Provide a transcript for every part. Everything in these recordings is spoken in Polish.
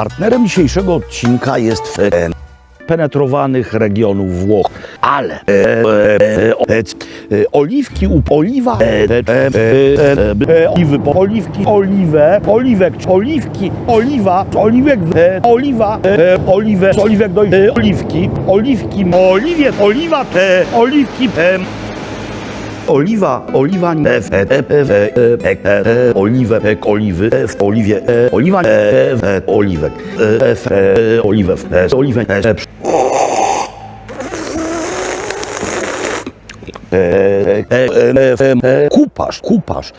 Partnerem dzisiejszego odcinka jest e, penetrowanych regionów Włoch, ale e, e, e, e, oliwki u oliwa, e, e, e, e, oliwy, po- oliwki, oliwę, oliwek, oliwki, oliwa, oliwek, e, oliwa, e, oliwę, oliwek do e, oliwki, oliwki, oliwie, oliwa, e, oliwki, e, oliwa, oliwa, f, e, e, f, e, e, e, e, oliwę, e, oliwy, e, w oliwie, e, oliwa, e, e, e, oliwek, e, f, e, oliwę, e, oliwę, e, e, Kupasz, kupasz.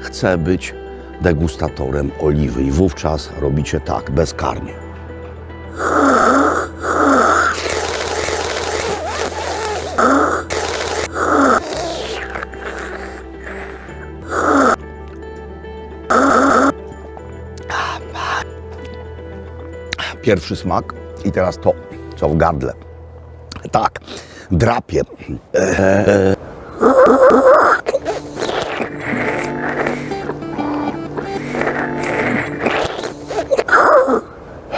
Chcę być degustatorem oliwy i wówczas robicie tak bezkarnie. Pierwszy smak i teraz to, co w gardle. Tak, drapie. E,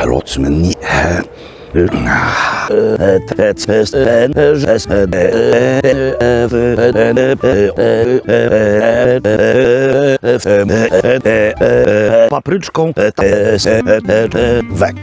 Locmen nie. Papryczką wek.